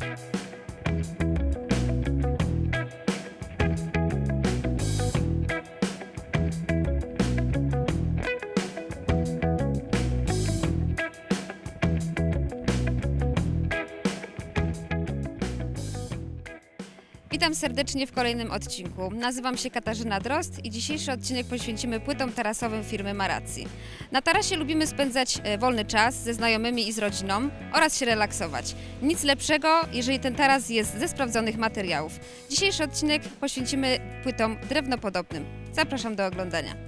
you Witam serdecznie w kolejnym odcinku. Nazywam się Katarzyna Drost i dzisiejszy odcinek poświęcimy płytom tarasowym firmy Maracji. Na tarasie lubimy spędzać e, wolny czas ze znajomymi i z rodziną oraz się relaksować. Nic lepszego, jeżeli ten taras jest ze sprawdzonych materiałów. Dzisiejszy odcinek poświęcimy płytom drewnopodobnym. Zapraszam do oglądania.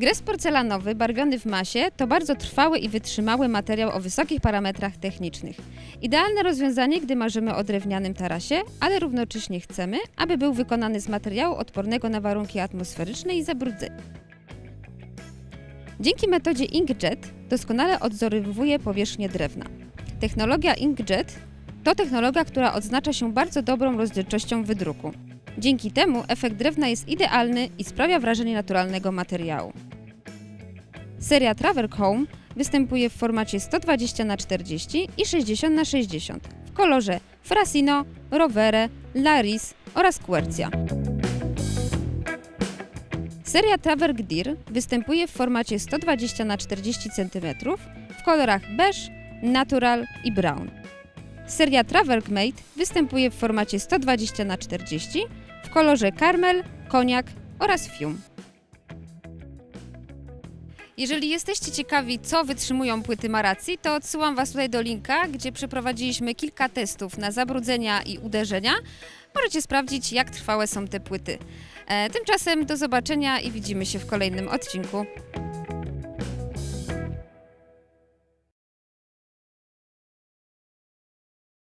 Gres porcelanowy barwiony w masie to bardzo trwały i wytrzymały materiał o wysokich parametrach technicznych. Idealne rozwiązanie, gdy marzymy o drewnianym tarasie, ale równocześnie chcemy, aby był wykonany z materiału odpornego na warunki atmosferyczne i zabrudzenia. Dzięki metodzie inkjet doskonale odzorowuje powierzchnię drewna. Technologia inkjet to technologia, która odznacza się bardzo dobrą rozdzielczością wydruku. Dzięki temu efekt drewna jest idealny i sprawia wrażenie naturalnego materiału. Seria Travel Home występuje w formacie 120 x 40 i 60 x 60 w kolorze Frasino, Rovere, Laris oraz Quercia. Seria Traverg Dir występuje w formacie 120 x 40 cm w kolorach beige, natural i brown. Seria Traverg Mate występuje w formacie 120 x 40 w kolorze karmel, koniak oraz fium. Jeżeli jesteście ciekawi, co wytrzymują płyty Maracji, to odsyłam Was tutaj do linka, gdzie przeprowadziliśmy kilka testów na zabrudzenia i uderzenia. Możecie sprawdzić, jak trwałe są te płyty. E, tymczasem do zobaczenia i widzimy się w kolejnym odcinku.